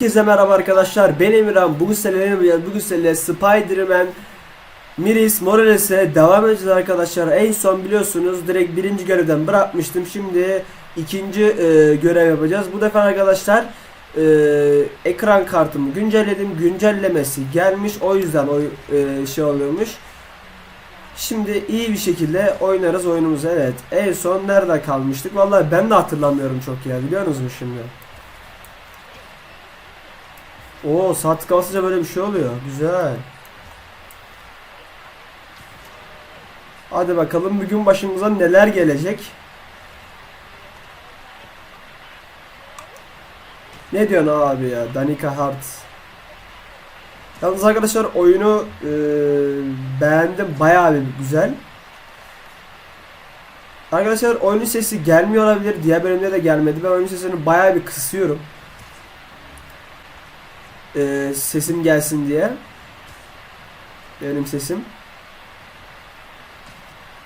Herkese merhaba arkadaşlar. Ben Emirhan. Bugün sizlerle bugün sizlerle Spider-Man Miris Morales'e devam edeceğiz arkadaşlar. En son biliyorsunuz direkt birinci görevden bırakmıştım. Şimdi ikinci e, görev yapacağız. Bu defa arkadaşlar e, ekran kartımı güncelledim. Güncellemesi gelmiş. O yüzden o e, şey oluyormuş. Şimdi iyi bir şekilde oynarız oyunumuzu evet. En son nerede kalmıştık? Vallahi ben de hatırlamıyorum çok ya. Biliyor musunuz şimdi Oo saat kalsınca böyle bir şey oluyor. Güzel. Hadi bakalım bugün başımıza neler gelecek. Ne diyorsun abi ya? Danica Hart. Yalnız arkadaşlar oyunu e, beğendim. Bayağı bir güzel. Arkadaşlar oyunun sesi gelmiyor olabilir. Diğer bölümde de gelmedi. Ben oyunun sesini bayağı bir kısıyorum e, sesim gelsin diye. Benim sesim.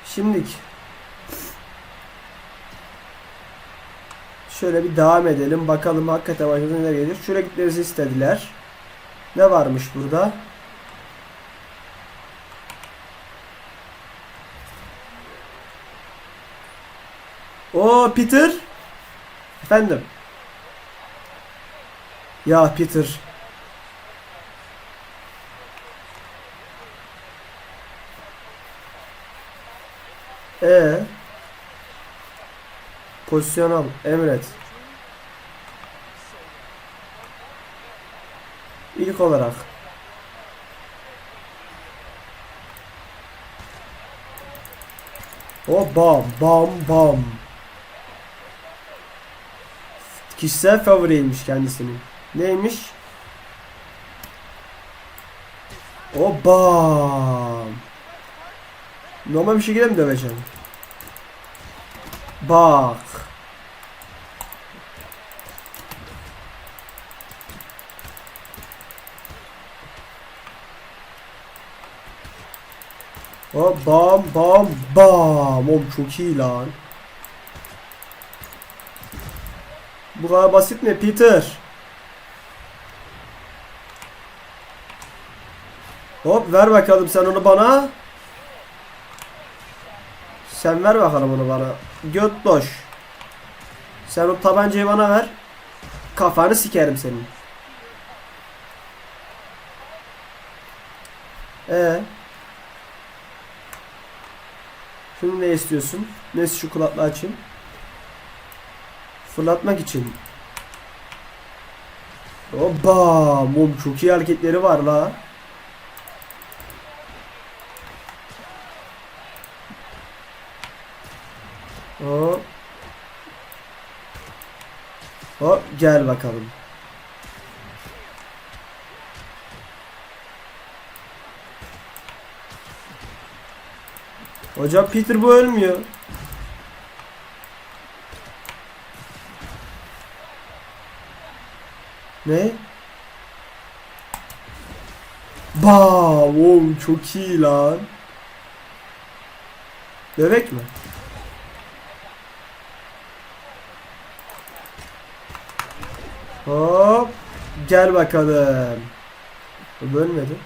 Şimdik. Şöyle bir devam edelim. Bakalım hakikaten başımıza neler gelir. Şuraya gitmemizi istediler. Ne varmış burada? O Peter. Efendim. Ya Peter. E Pozisyon al. Emret. İlk olarak. O bam bam bam. Kişisel favoriymiş kendisinin. Neymiş? O bam. Normal bir şekilde mi döveceğim? Bak. O bam bam bam. Oğlum çok iyi lan. Bu kadar basit mi Peter? Hop ver bakalım sen onu bana. Sen ver bakalım onu bana. Göt boş. Sen o tabancayı bana ver. Kafanı sikerim senin. Ee. Şimdi ne istiyorsun? Neyse şu kulaklığı açayım. Fırlatmak için. Hoppa! Mom çok iyi hareketleri var la. Hop. Hop gel bakalım. Hocam Peter bu ölmüyor. Ne? Bam! Oğlum çok iyi lan. Bebek mi? Hop. Gel bakalım. Bölmedi.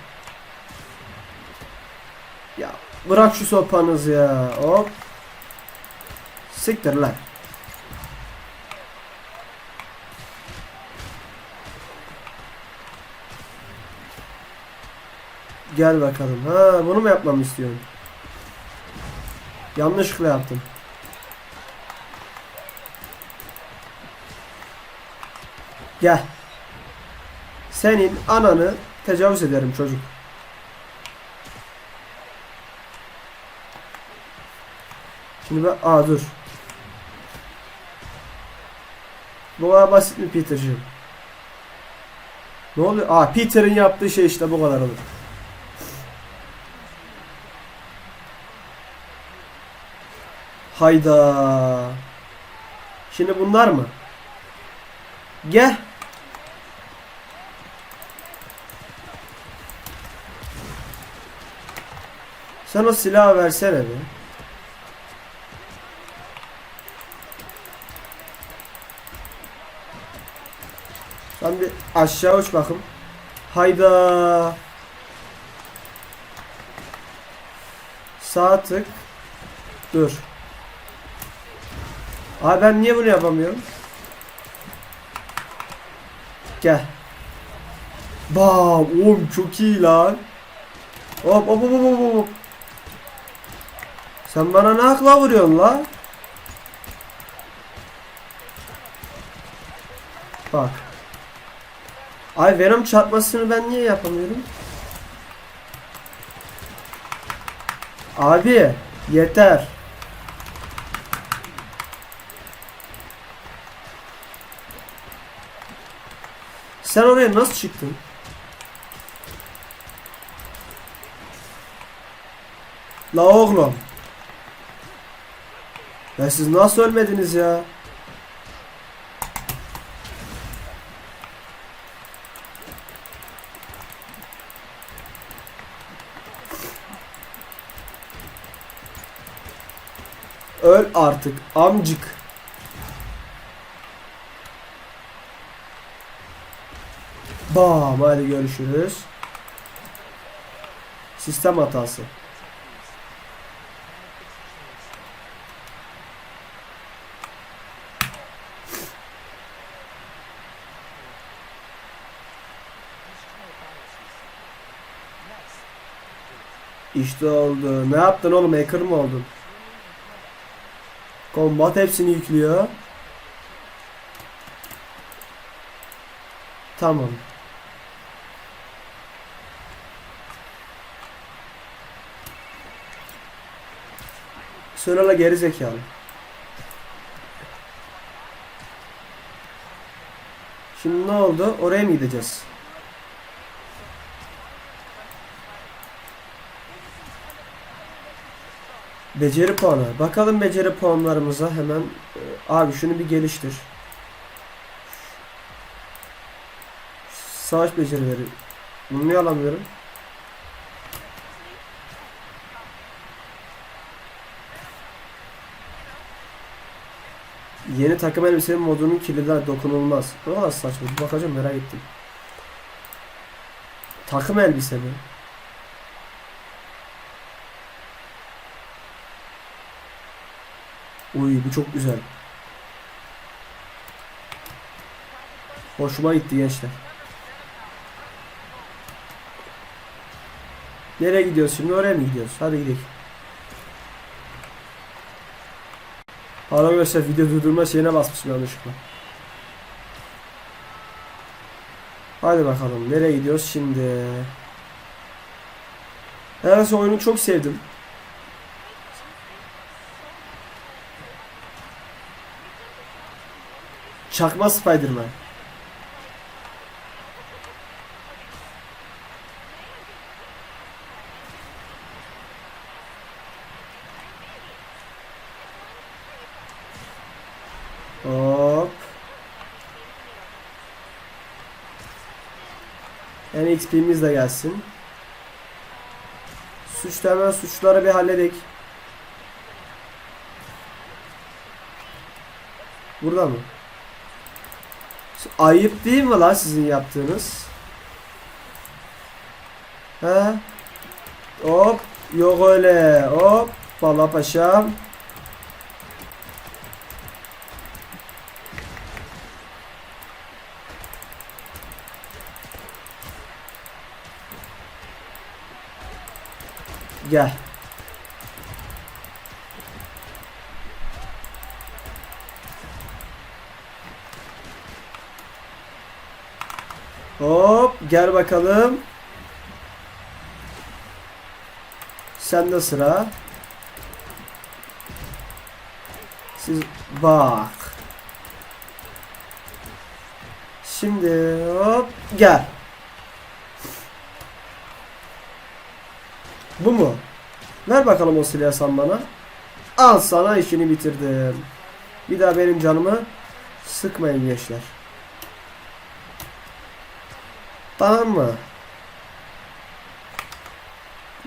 Ya bırak şu sopanızı ya. Hop. Siktir lan. Gel bakalım. Ha bunu mu yapmamı istiyorsun? Yanlışlıkla yaptım. Gel. Senin ananı tecavüz ederim çocuk. Şimdi ben... Aa dur. Bu kadar basit mi Peter'cığım? Ne oluyor? Aa Peter'in yaptığı şey işte bu kadar olur. Hayda. Şimdi bunlar mı? Gel. Sen o silahı versene bir. Sen bir Aşağı uç bakım. Hayda. Sağ tık. Dur. Abi ben niye bunu yapamıyorum? Gel. Bam, oğlum çok iyi lan. Hop hop hop hop hop. Sen bana ne akla vuruyorsun la? Bak. Ay Venom çarpmasını ben niye yapamıyorum? Abi yeter. Sen oraya nasıl çıktın? La oğlum. Ya siz nasıl ölmediniz ya? Öl artık amcık. Bam hadi görüşürüz. Sistem hatası. İşte oldu. Ne yaptın oğlum? Hacker mı oldun? Combat hepsini yüklüyor. Tamam. Söyle la geri zekalı. Şimdi ne oldu? Oraya mı gideceğiz? Beceri puanı. Bakalım beceri puanlarımıza hemen. Ee, Abi şunu bir geliştir. Savaş becerileri. Bunu niye alamıyorum? Yeni takım elbise modunun kilidi dokunulmaz. Ne kadar saçma. Bakacağım merak ettim. Takım elbise mi? Uy bu çok güzel. Hoşuma gitti gençler. Nereye gidiyoruz şimdi? Oraya mı gidiyoruz? Hadi gidelim. Arkadaşlar video durdurma şeyine basmışım yanlışlıkla. Hadi bakalım nereye gidiyoruz şimdi? Neredeyse oyunu çok sevdim. Çakma Spiderman. Hop. Yani XP'miz de gelsin. Suçlu hemen suçları bir halledik. Burada mı? Ayıp değil mi lan sizin yaptığınız? He? Hop. Yok öyle. Hop. Valla paşam. Gel. Gel bakalım. Sen de sıra. Siz bak. Şimdi hop gel. Bu mu? Ver bakalım o silahı sen bana. Al sana işini bitirdim. Bir daha benim canımı sıkmayın gençler. Tamam mı?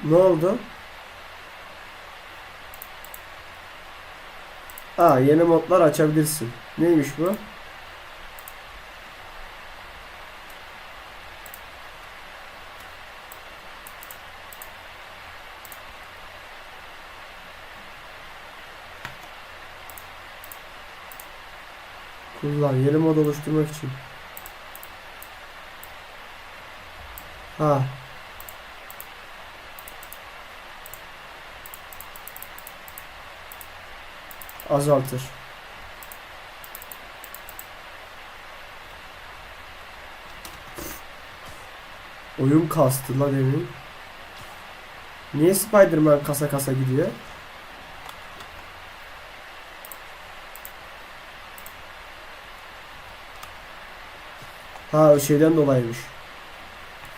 Ne oldu? Aa yeni modlar açabilirsin. Neymiş bu? Kullan yeni mod oluşturmak için. Ha. Azaltır. Oyun kastı lan demin. Niye Spider-Man kasa kasa gidiyor? Ha o şeyden dolayıymış.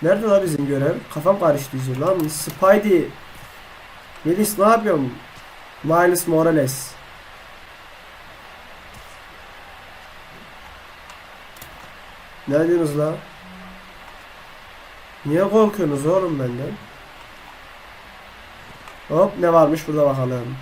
Nerede lan bizim görev? Kafam karıştı iyice lan. Spidey. Melis ne yapıyorsun? Miles Morales. Ne diyorsunuz la? Niye korkuyorsunuz oğlum benden? Hop ne varmış burada bakalım.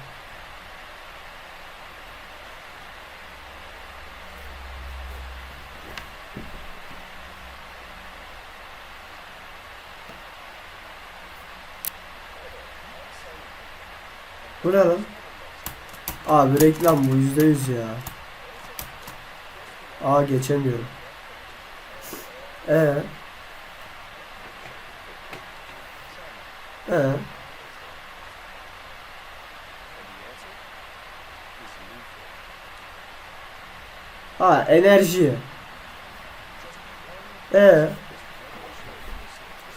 Bu ne lan? Abi reklam bu yüzde yüz ya. Aa geçemiyorum. Ee. Ee. Ha enerji. Ee.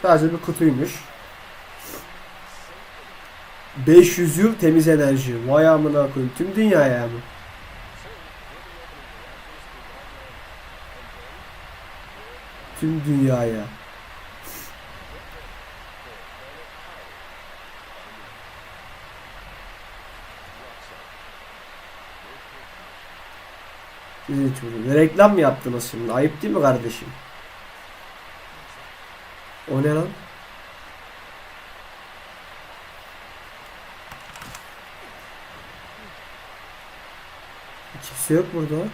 Sadece bir kutuymuş. 500 yıl temiz enerji. Vay amına koyayım. Tüm dünyaya mı? Tüm dünyaya. Çocuğum. Reklam mı yaptınız şimdi? Ayıp değil mi kardeşim? O ne lan? Kimse yok burada.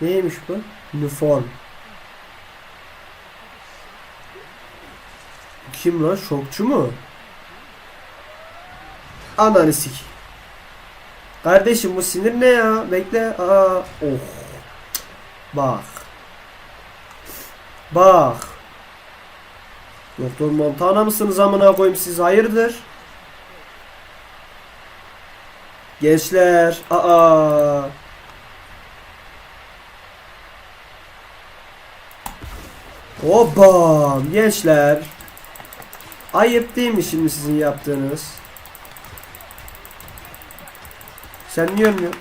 Neymiş bu? Uniform. Kim lan? Şokçu mu? Ananı. Kardeşim bu sinir ne ya? Bekle. Aa, oh. Bak. Bak. Doktor Montana mısınız amına koyayım siz hayırdır? Gençler. Aa. Hoppa gençler. Ayıp değil mi şimdi sizin yaptığınız? Sen niye ölmüyorsun?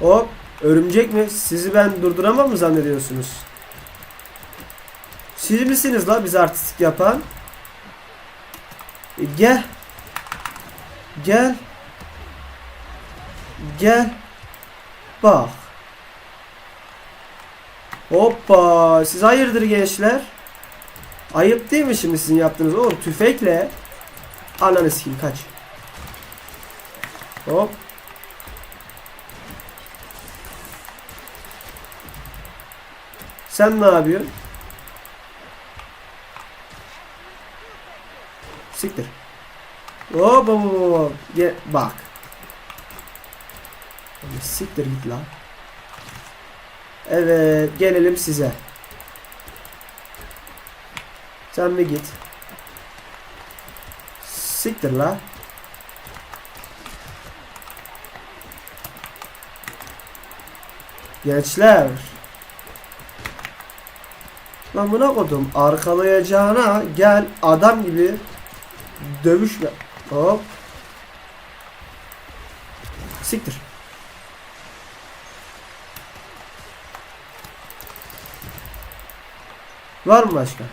Hop. Örümcek mi? Sizi ben durduramam mı zannediyorsunuz? Siz misiniz la bize artistik yapan? E, gel. Gel. Gel. Bak. Hoppa. Siz hayırdır gençler? Ayıp değil mi şimdi sizin yaptığınız? Oğlum tüfekle. Ananı sikeyim kaç. Hop. Sen ne yapıyorsun? Siktir. Hop hop hop. Ge- bak. Siktir git lan. Evet gelelim size. Sen bir git. Siktir la. Gençler. Lan buna kodum arkalayacağına gel adam gibi dövüşme. Hop. Siktir. Var mı başka?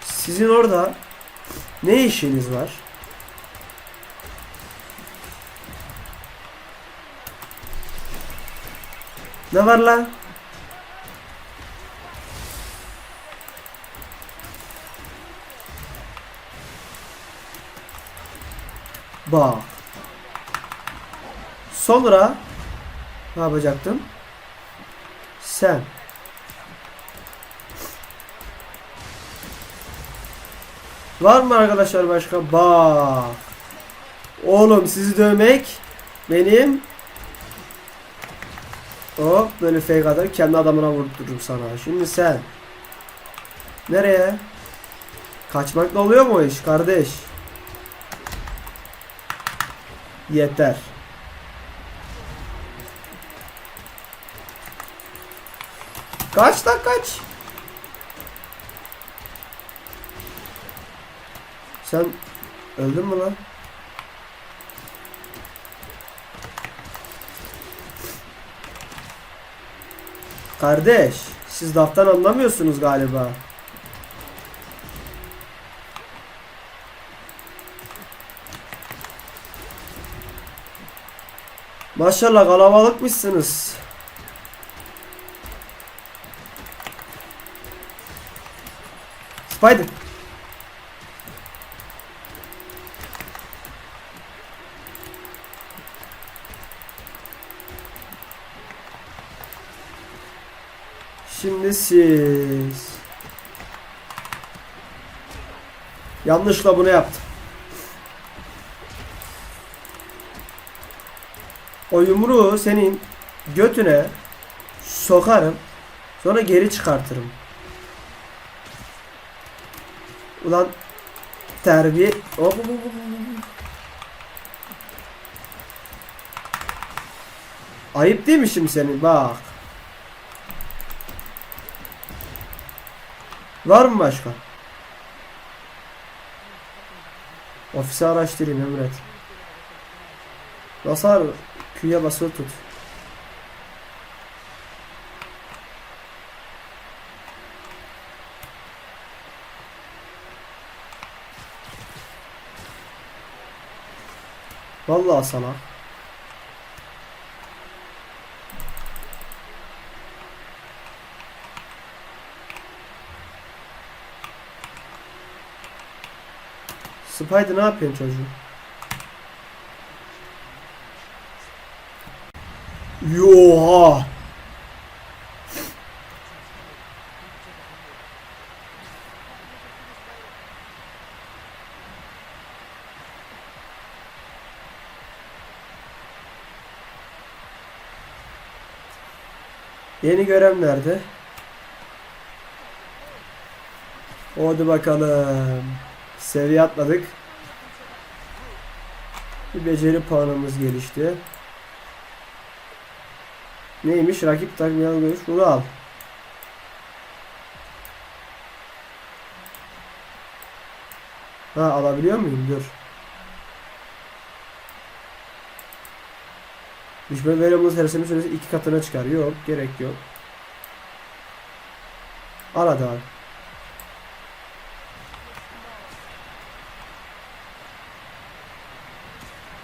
Sizin orada ne işiniz var? Ne var lan? Bak. Sonra ne yapacaktım? Sen Var mı arkadaşlar başka? Bak. Oğlum sizi dövmek benim Hop böyle fake atar kendi adamına vurdururum sana. Şimdi sen nereye? Kaçmakla oluyor mu iş kardeş? Yeter. Kaç lan kaç. Sen öldün mü lan? Kardeş, siz laftan anlamıyorsunuz galiba. Maşallah kalabalıkmışsınız. Spider. Şimdi siz. Yanlışla bunu yaptım. O yumruğu senin götüne sokarım. Sonra geri çıkartırım. Ulan terbiye hop, hop, hop, hop. Ayıp değil mi şimdi senin? Bak. Var mı başka? Ofisi araştırayım Emret. Basar Q'ya basılı tut. Vallahi sana. Spider ne yapıyorsun çocuğum? Yoha! Yeni görev nerede? Hadi bakalım. Seviye atladık. Bir beceri puanımız gelişti. Neymiş? Rakip takmayan görüş. Bunu al. Ha alabiliyor muyum? Dur. Düşman variable'ın serisinin süresi iki katına çıkar. Yok. Gerek yok. Hadi al.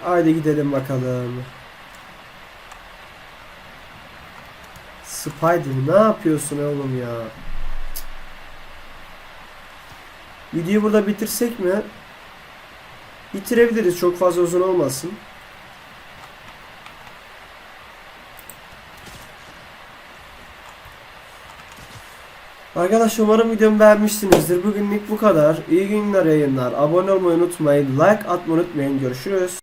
Haydi gidelim bakalım. Spider ne yapıyorsun oğlum ya? Videoyu burada bitirsek mi? Bitirebiliriz çok fazla uzun olmasın. Arkadaşlar umarım videomu beğenmişsinizdir. Bugünlük bu kadar. İyi günler yayınlar. Abone olmayı unutmayın. Like atmayı unutmayın. Görüşürüz.